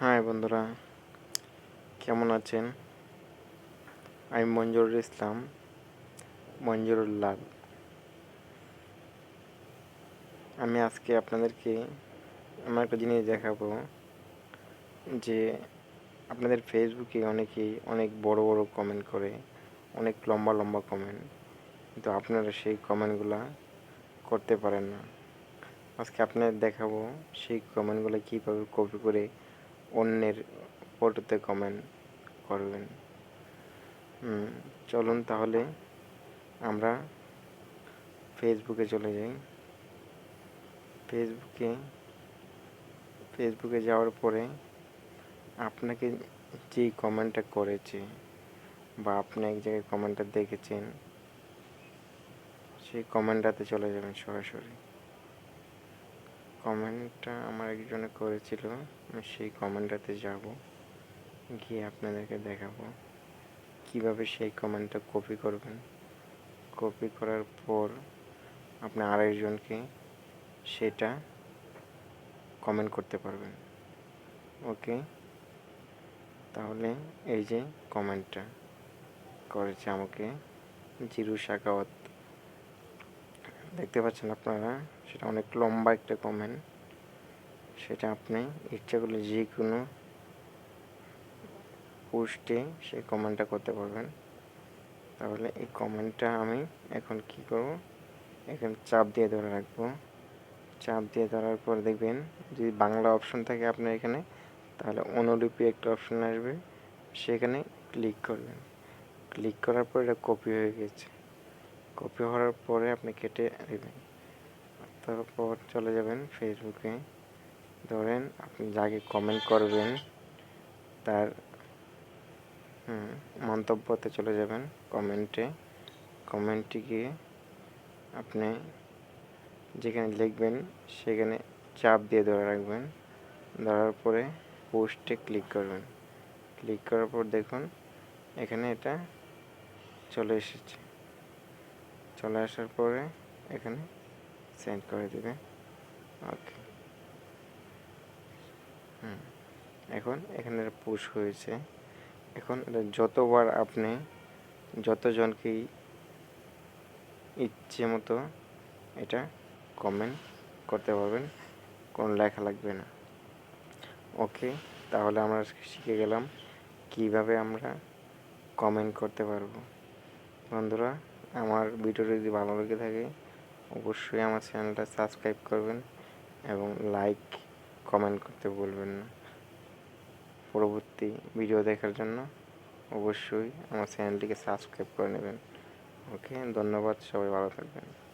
High বন্ধুরা, কেমন আছেন? আমি মঞ্জুরুল ইসলাম, মঞ্জুরুল লাল। আমি আজকে আপনাদেরকে এমন একটা জিনিস দেখাবো যে আপনাদের ফেসবুকে অনেকেই অনেক বড় বড় কমেন্ট করে, অনেক লম্বা লম্বা কমেন্ট কিন্তু আপনারা সেই কমেন্টগুলা করতে পারেন না। আজকে আপনাদের দেখাবো সেই কমেন্টগুলো কীভাবে কপি করে অন্যের ফটোতে কমেন্ট করবেন। চলুন তাহলে আমরা ফেসবুকে চলে যাই। ফেসবুকে ফেসবুকে যাওয়ার পরে আপনাকে যে কমেন্টটা করেছে বা আপনি এক জায়গায় কমেন্টটা দেখেছেন, সেই কমেন্টটাতে চলে যাবেন সরাসরি। কমেন্টটা আমার একজনে করেছিল, আমি সেই কমেন্টটাতে যাব, গিয়ে আপনাদেরকে দেখাবো কীভাবে সেই কমেন্টটা কপি করবেন। কপি করার পর আপনি আরেকজনকে সেটা কমেন্ট করতে পারবেন। ওকে তাহলে এই যে কমেন্টটা করেছে আমাকে, জিরু শাকাওয়াত দেখতে পাচ্ছেন আপনারা, সেটা অনেক লম্বা একটা কমেন্ট সেটা আপনি ইচ্ছা করলে যে কোনো পোস্টে সেই কমেন্টটা করতে পারবেন। তাহলে এই কমেন্টটা আমি এখন কি করব? এখন চাপ দিয়ে ধরে রাখব। চাপ দিয়ে ধরার পর দেখবেন, যদি বাংলা অপশন থাকে আপনার এখানে, তাহলে অনুলিপি একটা অপশন আসবে। সেখানে ক্লিক করবেন। ক্লিক করার পর এটা কপি হয়ে গেছে। কপি হওয়ার পরে আপনি কেটে দেবেন। তারপর চলে যাবেন ফেসবুকে ধরেন আপনি যাকে কমেন্ট করবেন, তার মন্তব্যতে চলে যাবেন কমেন্টে কমেন্টে গিয়ে আপনি যেখানে লিখবেন, সেখানে চাপ দিয়ে ধরে রাখবেন। ধরার পরে পোস্টে ক্লিক করবেন। ক্লিক করার পর দেখুন, এখানে এটা চলে এসেছে। চলে আসার পরে এখানে সেন্ড করে দেবে। ওকে হুম। এখন এখানে পুশ হয়েছে। এখন যতবার আপনি যতজনকেই ইচ্ছে মতো এটা কমেন্ট করতে পারবেন, কোনো লেখা লাগবে না। ওকে তাহলে আমরা শিখে গেলাম কীভাবে আমরা কমেন্ট করতে পারব। বন্ধুরা আমার ভিডিওটি যদি ভালো লেগে থাকে, অবশ্যই আমার চ্যানেলটা সাবস্ক্রাইব করবেন এবং লাইক কমেন্ট করতে বলবেন না। পরবর্তী ভিডিও দেখার জন্য অবশ্যই আমার চ্যানেলটিকে সাবস্ক্রাইব করে নেবেন। ওকে ধন্যবাদ, সবাই ভালো থাকবেন।